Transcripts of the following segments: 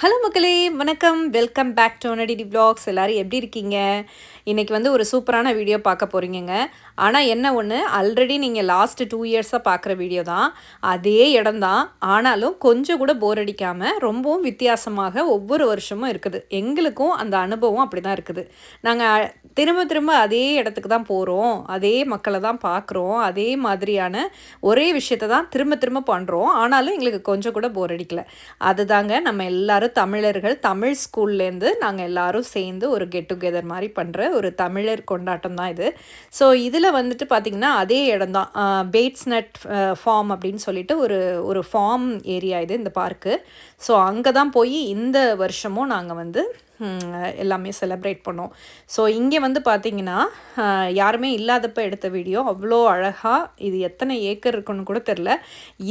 Hello மக்களே. வணக்கம். Welcome back to நடிடி vlogs. எல்லோரும் எப்படி இருக்கீங்க? இன்றைக்கி வந்து ஒரு சூப்பரான வீடியோ பார்க்க போகிறீங்கங்க ஆனால் என்ன ஒன்று ஆல்ரெடி நீங்கள் லாஸ்ட் டூ இயர்ஸாக பார்க்குற வீடியோ தான். அதே இடம் தான். ஆனாலும் கொஞ்சம் கூட போர் அடிக்காமல் ரொம்பவும் வித்தியாசமாக ஒவ்வொரு வருஷமும் இருக்குது. எங்களுக்கும் அந்த அனுபவம் அப்படி தான் இருக்குது. நாங்கள் திரும்ப திரும்ப அதே இடத்துக்கு தான் போகிறோம் அதே மக்களை தான் பார்க்குறோம். அதே மாதிரியான ஒரே விஷயத்தை தான் திரும்ப திரும்ப பண்ணுறோம் ஆனாலும் எங்களுக்கு கொஞ்சம் கூட போர் அடிக்கலை. அதுதாங்க நம்ம எல்லாரும் தமிழர்கள் தமிழ் ஸ்கூல்லேருந்து நாங்கள் எல்லாரும் சேர்ந்து ஒரு கெட் டுகெதர் மாதிரி பண்ணுற ஒரு தமிழர் கொண்டாட்டம் தான் இது. ஸோ இதில் வந்துட்டு பார்த்திங்கன்னா அதே இடம் தான். பேட்ஸ் நட் ஃபார்ம் அப்படின்னு சொல்லிட்டு ஒரு ஒரு ஃபார்ம் ஏரியா இது இந்த பார்க்கு ஸோ அங்கே தான் போய் இந்த வருஷமும் நாங்கள் வந்து எல்லாமே செலப்ரேட் பண்ணோம். ஸோ இங்கே வந்து பார்த்தீங்கன்னா யாருமே இல்லாதப்ப எடுத்த வீடியோ அவ்வளோ அழகாக இது எத்தனை ஏக்கர் இருக்குன்னு கூட தெரில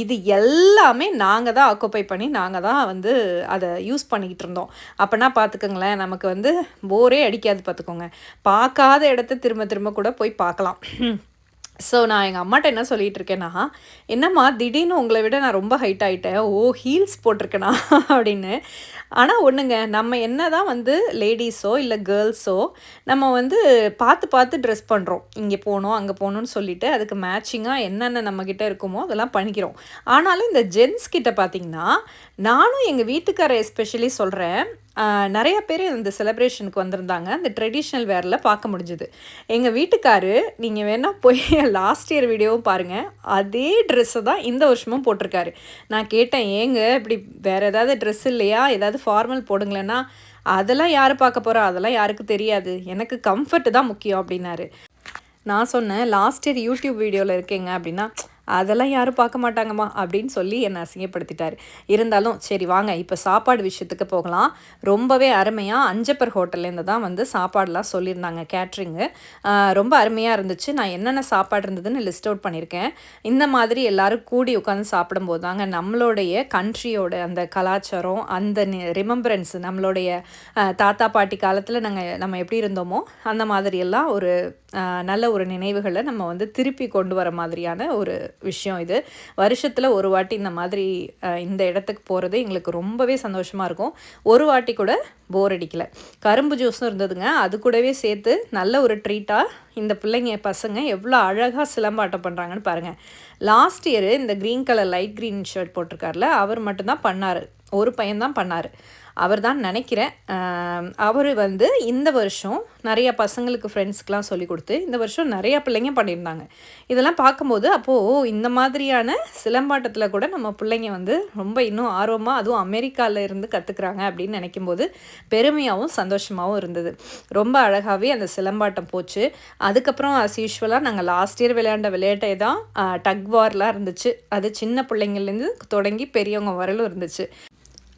இது எல்லாமே நாங்கள் தான் ஆக்குப்பை பண்ணி நாங்கள் தான் வந்து அதை யூஸ் பண்ணிக்கிட்டு இருந்தோம். அப்போனா பார்த்துக்கோங்களேன் நமக்கு வந்து போரே அடிக்காது பார்த்துக்கோங்க பார்க்காத இடத்த திரும்ப திரும்ப கூட போய் பார்க்கலாம். ஸோ நான் எங்கள் அம்மாட்ட என்ன சொல்லிட்டு இருக்கேன்னா என்னம்மா திடீர்னு உங்களை விட நான் ரொம்ப ஹைட் ஆகிட்டேன் ஓ ஹீல்ஸ் போட்டிருக்கேனா? அப்படின்னு. ஆனால் ஒன்றுங்க நம்ம என்ன தான் வந்து லேடிஸோ இல்லை கேர்ள்ஸோ நம்ம வந்து பார்த்து பார்த்து ட்ரெஸ் பண்ணுறோம் இங்கே போகணும் அங்கே போகணும்னு சொல்லிட்டு அதுக்கு மேட்சிங்காக என்னென்ன நம்மக்கிட்ட இருக்குமோ அதெல்லாம் பண்ணிக்கிறோம். ஆனாலும் இந்த ஜென்ஸ் கிட்ட பார்த்தீங்கன்னா நானும் எங்கள் வீட்டுக்கார எஸ்பெஷலி சொல்கிறேன் நிறைய பேர் இந்த செலப்ரேஷனுக்கு வந்திருந்தாங்க. அந்த ட்ரெடிஷ்னல் வேரில் பார்க்க முடிஞ்சுது. எங்கள் வீட்டுக்காரு நீங்கள் வேணால் போய் லாஸ்ட் இயர் வீடியோவும் பாருங்கள் அதே ட்ரெஸ்ஸை தான் இந்த வருஷமும் போட்டிருக்காரு. நான் கேட்டேன் ஏங்க இப்படி வேறு ஏதாவது ட்ரெஸ் இல்லையா? ஏதாவது ஃபார்மல் போடுங்களேன்னா? அதெல்லாம் யார் பார்க்க போகிறா அதெல்லாம் யாருக்கு தெரியாது. எனக்கு கம்ஃபர்ட் தான் முக்கியம் அப்படின்னாரு. நான் சொன்னேன் லாஸ்ட் இயர் யூடியூப் வீடியோவில் இருக்கேங்க அப்படின்னா அதெல்லாம் யாரும் பார்க்க மாட்டாங்கம்மா அப்படின்னு சொல்லி என்னை அசிங்கப்படுத்திட்டார். இருந்தாலும் சரி வாங்க இப்போ சாப்பாடு விஷயத்துக்கு போகலாம். ரொம்பவே அருமையாக அஞ்சப்பர் ஹோட்டல்லேருந்து தான் வந்து சாப்பாடெலாம் சொல்லியிருந்தாங்க கேட்ரிங்கு. ரொம்ப அருமையாக இருந்துச்சு. நான் என்னென்ன சாப்பாடு இருந்ததுன்னு லிஸ்ட் அவுட் பண்ணியிருக்கேன். இந்த மாதிரி எல்லாரும் கூடி உட்காந்து சாப்பிடும்போது தாங்க நம்மளுடைய கண்ட்ரியோட அந்த கலாச்சாரம் அந்த ரிமெம்பரன்ஸ் நம்மளுடைய தாத்தா பாட்டி காலத்தில் நாங்கள் நம்ம எப்படி இருந்தோமோ அந்த மாதிரியெல்லாம் ஒரு நல்ல ஒரு நினைவுகளை நம்ம வந்து திருப்பி கொண்டு வர மாதிரியான ஒரு விஷயம் இது. வருஷத்தில் ஒரு வாட்டி இந்த மாதிரி இந்த இடத்துக்கு போகிறது எங்களுக்கு ரொம்பவே சந்தோஷமாக இருக்கும். ஒரு வாட்டி கூட போர் அடிக்கலை. கரும்பு ஜூஸும் இருந்ததுங்க. அது கூடவே சேர்த்து நல்ல ஒரு ட்ரீட்டாக இந்த பிள்ளைங்க பசங்க எவ்வளோ அழகாக சிலம்பாட்டம் பண்ணுறாங்கன்னு பாருங்கள் லாஸ்ட் இயர் இந்த green colour light green shirt போட்டிருக்காருல அவர் மட்டும்தான் பண்ணார். ஒரு பையன்தான் பண்ணார். அவர் தான் நினைக்கிறேன் அவர் வந்து இந்த வருஷம் நிறைய பசங்களுக்கு ஃப்ரெண்ட்ஸ்க்கெலாம் சொல்லி கொடுத்து இந்த வருஷம் நிறையா பிள்ளைங்க பண்ணியிருந்தாங்க. இதெல்லாம் பார்க்கும்போது அப்போது இந்த மாதிரியான சிலம்பாட்டத்தில் கூட நம்ம பிள்ளைங்க வந்து ரொம்ப இன்னும் ஆர்வமாக அதுவும் அமெரிக்காவில் இருந்து கற்றுக்குறாங்க அப்படின்னு நினைக்கும்போது பெருமையாகவும் சந்தோஷமாகவும் இருந்தது. ரொம்ப அழகாகவே அந்த சிலம்பாட்டம் போச்சு. அதுக்கப்புறம் அஸ் யூஸ்வலாக நாங்கள் லாஸ்ட் இயர் விளையாண்ட விளையாட்டே தான் டக் வார்லாம் இருந்துச்சு. அது சின்ன பிள்ளைங்கள்லேருந்து தொடங்கி பெரியவங்க வரலும் இருந்துச்சு.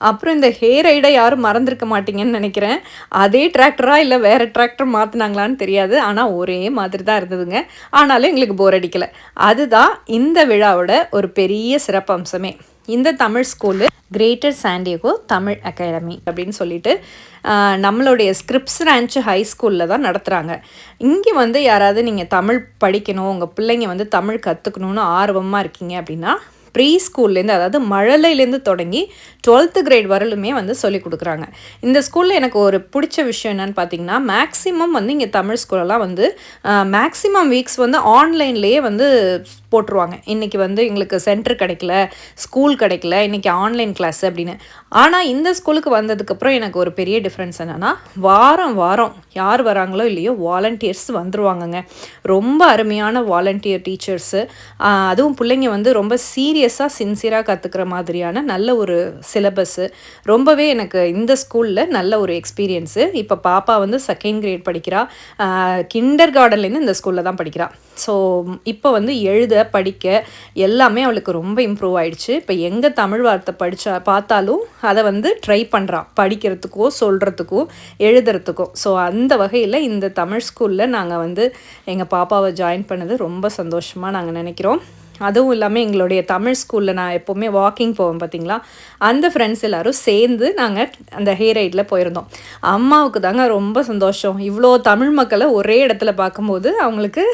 அப்புறம் இந்த ஹேர் ரைடை யாரும் மறந்துருக்க மாட்டீங்கன்னு நினைக்கிறேன். அதே டிராக்டராக இல்லை வேறு டிராக்டர் மாற்றினாங்களான்னு தெரியாது. ஆனால் ஒரே மாதிரி தான் இருந்ததுங்க. ஆனாலும் எங்களுக்கு போர் அடிக்கலை. அதுதான் இந்த விழாவோட ஒரு பெரிய சிறப்பம்சமே இந்த Tamil school greater San Diego Tamil academy அப்படின்னு சொல்லிட்டு நம்மளுடைய ஸ்கிரிப்ஸ் ரேஞ்ச் ஹை ஸ்கூலில் தான் நடத்துகிறாங்க இங்கே வந்து யாராவது நீங்கள் தமிழ் படிக்கணும் உங்கள் பிள்ளைங்க வந்து தமிழ் கற்றுக்கணுன்னு ஆர்வமாக இருக்கீங்க அப்படின்னா ப்ரீ ஸ்கூல்லேருந்து அதாவது மழலையிலேருந்து தொடங்கி டுவெல்த்து கிரேட் வரலுமே வந்து சொல்லி கொடுக்குறாங்க. இந்த ஸ்கூலில் எனக்கு ஒரு பிடிச்ச விஷயம் என்னன்னு பார்த்தீங்கன்னா மேக்ஸிமம் வந்து இங்கே தமிழ் ஸ்கூலெல்லாம் வந்து மேக்ஸிமம் வீக்ஸ் வந்து ஆன்லைன்லேயே வந்து போட்டுருவாங்க. இன்றைக்கி வந்து எங்களுக்கு சென்டர் கிடைக்கல ஸ்கூல் கிடைக்கல இன்றைக்கி ஆன்லைன் கிளாஸ் அப்படின்னு. ஆனால் இந்த ஸ்கூலுக்கு வந்ததுக்கப்புறம் எனக்கு ஒரு பெரிய டிஃப்ரென்ஸ் என்னென்னா வாரம் வாரம் யார் வராங்களோ இல்லையோ வாலண்டியர்ஸ் வந்துருவாங்கங்க. ரொம்ப அருமையான வாலண்டியர் டீச்சர்ஸு அதுவும் பிள்ளைங்க வந்து ரொம்ப சீரியஸாக சின்சியராக கற்றுக்கிற மாதிரியான நல்ல ஒரு சிலபஸ்ஸு ரொம்பவே எனக்கு இந்த ஸ்கூலில் நல்ல ஒரு எக்ஸ்பீரியன்ஸு இப்போ பாப்பா வந்து செகண்ட் கிரேட் படிக்கிறா. கிண்டர் கார்டன்லேருந்து இந்த ஸ்கூலில் தான் படிக்கிறா. ஸோ இப்போ வந்து எழுத படிக்க எல்லாமே அவளுக்கு ரொம்ப இம்ப்ரூவ் ஆயிடுச்சு. இப்போ எங்கே தமிழ் வார்த்தை படித்தா பார்த்தாலும் அதை வந்து ட்ரை பண்ணுறான் படிக்கிறதுக்கோ சொல்கிறதுக்கோ எழுதுறதுக்கோ. ஸோ அந்த வகையில் இந்த தமிழ் ஸ்கூலில் நாங்கள் வந்து எங்கள் பாப்பாவை ஜாயின் பண்ணது ரொம்ப சந்தோஷமாக நாங்கள் நினைக்கிறோம். அதுவும் இல்லாமல் எங்களுடைய தமிழ் ஸ்கூலில் நான் எப்போவுமே வாக்கிங் போவேன் பார்த்தீங்களா அந்த ஃப்ரெண்ட்ஸ் எல்லாரும் சேர்ந்து நாங்கள் அந்த ஹே ரைடில் போயிருந்தோம். அம்மாவுக்கு தாங்க ரொம்ப சந்தோஷம். இவ்வளோ தமிழ் மக்களை ஒரே இடத்துல பார்க்கும்போது அவங்களுக்கு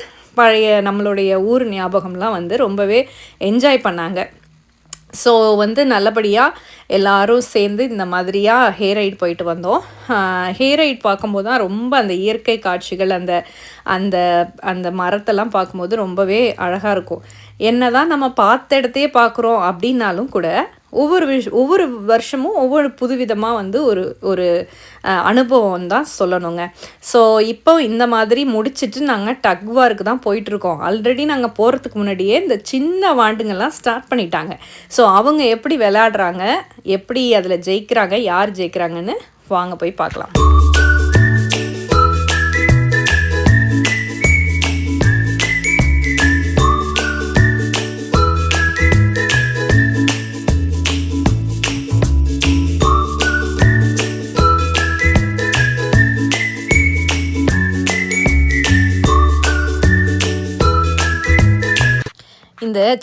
பழைய நம்மளுடைய ஊர் ஞாபகம்லாம் வந்து ரொம்பவே என்ஜாய் பண்ணாங்க. ஸோ வந்து நல்லபடியாக எல்லாரும் சேர்ந்து இந்த மாதிரியாக ஹேர் ரைட் போயிட்டு வந்தோம். ஹேர் ரைட் பார்க்கும்போது தான் ரொம்ப அந்த இயற்கை காட்சிகள் அந்த அந்த அந்த மரத்தெல்லாம் பார்க்கும்போது ரொம்பவே அழகாக இருக்கும். என்ன தான் நம்ம பார்த்த இடத்தையே பார்க்குறோம் அப்படின்னாலும் கூட ஒவ்வொரு விஷ் ஒவ்வொரு வருஷமும் ஒவ்வொரு புதுவிதமாக வந்து ஒரு ஒரு அனுபவம் தான் சொல்லணுங்க. ஸோ இப்போ இந்த மாதிரி முடிச்சுட்டு நாங்கள் டக்வாருக்கு தான் போயிட்டுருக்கோம். ஆல்ரெடி நாங்கள் போகிறதுக்கு முன்னாடியே இந்த சின்ன வாண்டுங்கள்லாம் ஸ்டார்ட் பண்ணிட்டாங்க. ஸோ அவங்க எப்படி விளையாடுறாங்க எப்படி அதில் ஜெயிக்கிறாங்க யார் ஜெயிக்கிறாங்கன்னு வாங்க போய் பார்க்கலாம்.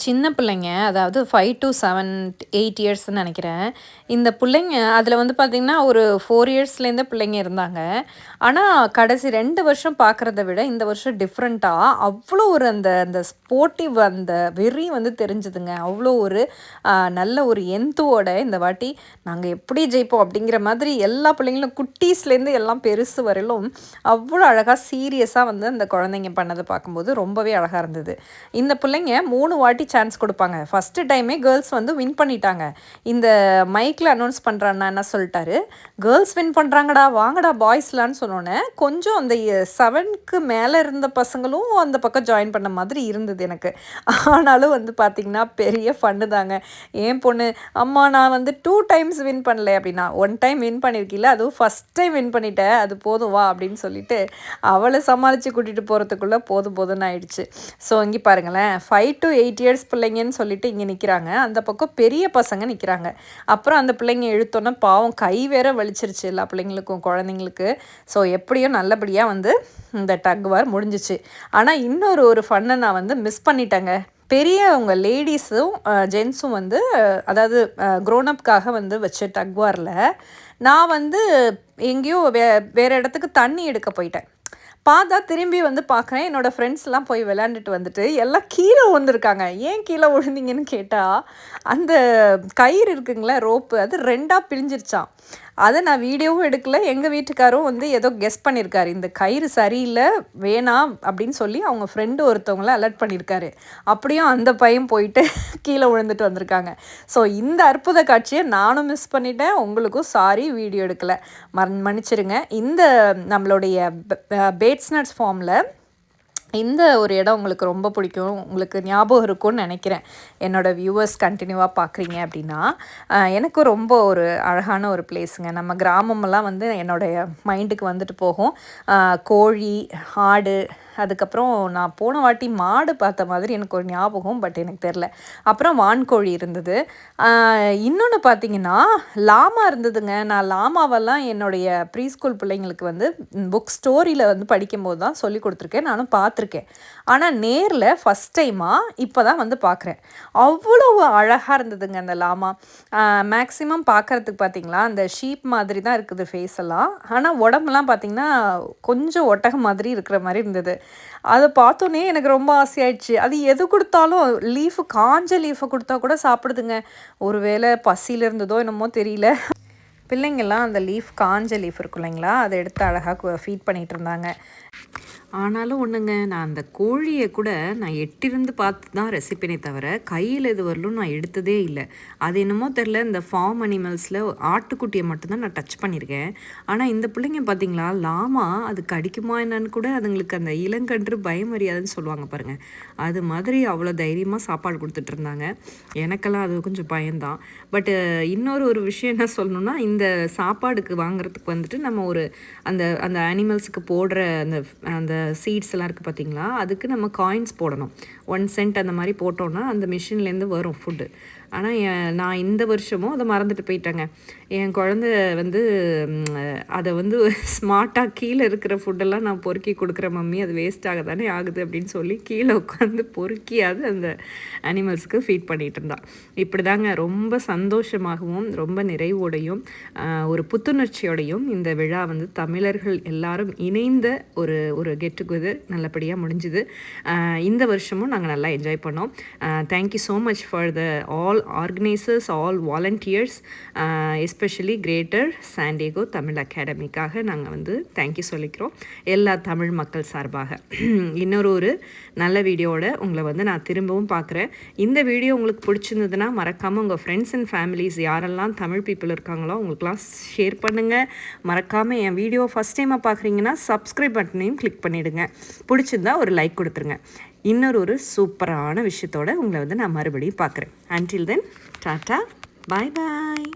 சின்ன பிள்ளைங்க அதாவது ஃபைவ் டு செவன் எயிட் இயர்ஸ்ன்னு நினைக்கிறேன். இந்த பிள்ளைங்க அதில் வந்து பார்த்திங்கன்னா ஒரு ஃபோர் இயர்ஸ்லேருந்தே பிள்ளைங்க இருந்தாங்க. ஆனால் கடைசி ரெண்டு வருஷம் பார்க்குறத விட இந்த வருஷம் டிஃப்ரெண்ட்டாக அவ்வளோ ஒரு அந்த அந்த ஸ்போர்ட்டிவ் அந்த வெறி வந்து தெரிஞ்சுதுங்க. அவ்வளோ ஒரு நல்ல ஒரு எந்தோட இந்த வாட்டி நாங்கள் எப்படி ஜெயிப்போம் அப்படிங்கிற மாதிரி எல்லா பிள்ளைங்களும் குட்டீஸ்லேருந்து எல்லாம் பெருசு வரையிலும் அவ்வளோ அழகாக சீரியஸாக வந்து அந்த குழந்தைங்க பண்ணதை பார்க்கும்போது ரொம்பவே அழகாக இருந்தது. இந்த பிள்ளைங்க மூணு வாட்டி சான்ஸ் கொடுப்பாங்க. ஃபஸ்ட்டு டைமே கேர்ள்ஸ் வந்து வின் பண்ணிட்டாங்க. இந்த மைக்கில் அனௌன்ஸ் பண்ணுறான்னா என்ன சொல்லிட்டாரு? கேர்ள்ஸ் வின் பண்ணுறாங்கடா வாங்கடா பாய்ஸ்லான்னு சொன்னோன்னே கொஞ்சம் அந்த செவனுக்கு மேலே இருந்த பசங்களும் அந்த பக்கம் ஜாயின் பண்ண மாதிரி இருந்தது எனக்கு. ஆனாலும் வந்து பார்த்திங்கன்னா பெரிய ஃபன்னு தாங்க. ஏன் பொண்ணு அம்மா நான் வந்து டூ டைம்ஸ் வின் பண்ணல அப்படின்னா ஒன் டைம் வின் பண்ணியிருக்கீங்கள அதுவும் ஃபஸ்ட் டைம் வின் பண்ணிட்டேன் அது போதும் வா அப்படின்னு சொல்லிட்டு அவளை சமாளித்து கூட்டிகிட்டு போகிறதுக்குள்ளே போதும் போதும்னு ஆயிடுச்சு. ஸோ இங்கே பாருங்களேன் ஃபைவ் டு எயிட் இயர்ஸ் பிள்ளைங்கன்னு சொல்லிட்டு இங்கே நிற்கிறாங்க அந்த பக்கம் பெரிய பசங்க நிற்கிறாங்க அப்புறம் அந்த பிள்ளைங்க இழுத்தோன்னே பாவம் கை வேற வலிச்சிருச்சு எல்லா பிள்ளைங்களுக்கும் குழந்தைங்களுக்கு. ஸோ எப்படியும் நல்லபடியாக வந்து இந்த டக் வார் முடிஞ்சிச்சு. ஆனால் இன்னொரு ஒரு ஃபன்னை நான் வந்து மிஸ் பண்ணிட்டேங்க. பெரியவங்க லேடிஸும் ஜென்ஸும் வந்து அதாவது க்ரோனப்காக வந்து வச்ச டக்வாரில் நான் வந்து எங்கேயோ வே வேறு இடத்துக்கு தண்ணி எடுக்க போயிட்டேன். பார்த்தா திரும்பி வந்து பார்க்குறேன் என்னோடய ஃப்ரெண்ட்ஸ்லாம் போய் விளையாண்டுட்டு வந்துட்டு எல்லாம் கீழே விழுந்துருக்காங்க ஏன் கீழே விழுந்தீங்கன்னு கேட்டால் அந்த கயிறு இருக்குங்களே ரோப்பு அது ரெண்டாக பிரிஞ்சிருச்சான் அதை நான் வீடியோவும் எடுக்கல. எங்கள் வீட்டுக்காரும் வந்து ஏதோ கெஸ் பண்ணியிருக்காரு இந்த கயிறு சரியில்லை வேணாம் அப்படின்னு சொல்லி அவங்க ஃப்ரெண்டு ஒருத்தவங்கள அலர்ட் பண்ணியிருக்காரு அப்படியும் அந்த பையன் போயிட்டு கீழே விழுந்துட்டு வந்திருக்காங்க. ஸோ இந்த அற்புத காட்சியை நானும் மிஸ் பண்ணிட்டேன். உங்களுக்கும் சாரி வீடியோ எடுக்கலை. மன் மன்னிச்சிருங்க. இந்த நம்மளுடைய பேட்ஸ் நட்ஸ் ஃபார்மில் இந்த ஒரு இடம் உங்களுக்கு ரொம்ப பிடிக்கும் உங்களுக்கு ஞாபகம் இருக்கும்னு நினைக்கிறேன். என்னோடய வியூவர்ஸ் கண்டினியூவாக பார்க்குறீங்க அப்படின்னா எனக்கு ரொம்ப ஒரு அழகான ஒரு பிளேஸுங்க நம்ம கிராமமெல்லாம் வந்து என்னுடைய மைண்டுக்கு வந்துட்டு போகும். கோழி ஆடு அதுக்கப்புறம் நான் போன வாட்டி மாடு பார்த்த மாதிரி எனக்கு ஒரு ஞாபகம் பட் எனக்கு தெரில. அப்புறம் வான்கோழி இருந்தது. இன்னொன்று பார்த்தீங்கன்னா லாமா இருந்ததுங்க. நான் லாமாவெல்லாம் என்னுடைய ப்ரீ ஸ்கூல் பிள்ளைங்களுக்கு வந்து புக் ஸ்டோரியில் வந்து படிக்கும்போது தான் சொல்லி கொடுத்துருக்கேன். நானும் பார்த்துருக்கேன். ஆனால் நேரில் ஃபஸ்ட் டைமாக இப்போ தான் வந்து பார்க்குறேன். அவ்வளோ அழகாக இருந்ததுங்க அந்த லாமா. மேக்ஸிமம் பார்க்குறதுக்கு பார்த்தீங்களா அந்த ஷீப் மாதிரி தான் இருக்குது ஃபேஸ் எல்லாம். ஆனால் உடம்புலாம் பார்த்திங்கன்னா கொஞ்சம் ஒட்டகம் மாதிரி இருக்கிற மாதிரி இருந்தது. அதை பார்த்தோன்னே எனக்கு ரொம்ப ஆசையாயிடுச்சு. அது எது கொடுத்தாலும் லீஃபு காஞ்ச லீஃபை கொடுத்தா கூட சாப்பிடுதுங்க. ஒரு வேளை பசியில் இருந்ததோ என்னமோ தெரியல. பிள்ளைங்கள்லாம் அந்த லீஃப் காஞ்ச லீஃப் இருக்கும் இல்லைங்களா அதை எடுத்து அழகாக ஃபீட் பண்ணிகிட்டு இருந்தாங்க. ஆனாலும் ஒன்றுங்க நான் அந்த கோழியை கூட நான் எட்டிருந்து பார்த்து தான் ரெசிப்பினே தவிர கையில் இது வரலும் நான் எடுத்ததே இல்லை. அது என்னமோ தெரில இந்த ஃபார்ம் அனிமல்ஸில் ஆட்டுக்குட்டியை மட்டும்தான் நான் டச் பண்ணியிருக்கேன் ஆனால் இந்த பிள்ளைங்க பார்த்தீங்களா லாமா அது கடிக்குமா என்னன்னு கூட அதுங்களுக்கு அந்த இளங்கன்று பயமறியாதுன்னு சொல்லுவாங்க பாருங்கள் அது மாதிரி அவ்வளோ தைரியமாக சாப்பாடு கொடுத்துட்டு இருந்தாங்க. எனக்கெல்லாம் அது கொஞ்சம் பயம்தான். பட்டு இன்னொரு ஒரு விஷயம் என்ன சொல்லணும்னா இந்த சாப்பாடுக்கு வாங்குறதுக்கு வந்துட்டு நம்ம ஒரு அந்த அந்த அனிமல்ஸுக்கு போடுற அந்த அந்த சீட்ஸ் எல்லாம் இருக்குது பார்த்தீங்களா அதுக்கு நம்ம காயின்ஸ் போடணும். ஒன் சென்ட் அந்த மாதிரி போட்டோன்னா அந்த மிஷின்லேருந்து வரும் ஃபுட்டு ஆனால் நான் இந்த வருஷமும் அதை மறந்துட்டு போயிட்டேங்க. என் குழந்த வந்து அதை வந்து ஸ்மார்ட்டாக கீழே இருக்கிற ஃபுட்டெல்லாம் நான் பொறுக்கி கொடுக்குற மம்மி. அது வேஸ்ட் ஆக தானே ஆகுது அப்படின்னு சொல்லி கீழே உட்காந்து பொறுக்கியாவது அந்த அனிமல்ஸுக்கு ஃபீட் பண்ணிகிட்டு இருந்தான் இப்படி தாங்க ரொம்ப சந்தோஷமாகவும் ரொம்ப நிறைவோடையும் ஒரு புத்துணர்ச்சியோடையும் இந்த விழா வந்து தமிழர்கள் எல்லாரும் இணைந்த ஒரு ஒரு கெட் டுகெதர் நல்லபடியாக முடிஞ்சுது. இந்த வருஷமும் நாங்கள் நல்லா என்ஜாய் பண்ணோம். Thank you so much for the all organisers all volunteers especially greater San Diego Tamil அகாடமிக்காக நாங்கள் வந்து தேங்க்யூ சொல்லிக்கிறோம். எல்லா தமிழ் மக்கள் சார்பாக. இன்னொரு ஒரு நல்ல வீடியோவோட உங்களை வந்து நான் திரும்பவும் பார்க்குறேன். இந்த வீடியோ உங்களுக்கு பிடிச்சிருந்ததுன்னா மறக்காமல் உங்கள் ஃப்ரெண்ட்ஸ் அண்ட் ஃபேமிலிஸ் யாரெல்லாம் தமிழ் பீப்புள் இருக்காங்களோ உங்களுக்குலாம் ஷேர் பண்ணுங்கள் மறக்காமல் என் வீடியோ ஃபஸ்ட் டைமாக பார்க்குறீங்கன்னா சப்ஸ்கிரைப் பட்டனையும் கிளிக் பண்ணிவிடுங்க பிடிச்சிருந்தா ஒரு லைக் கொடுத்துருங்க. இன்னொரு ஒரு சூப்பரான விஷயத்தோட உங்களை வந்து நான் மறுபடியும் பார்க்குறேன். அன்டில் தென் டாட்டா பாய் பாய்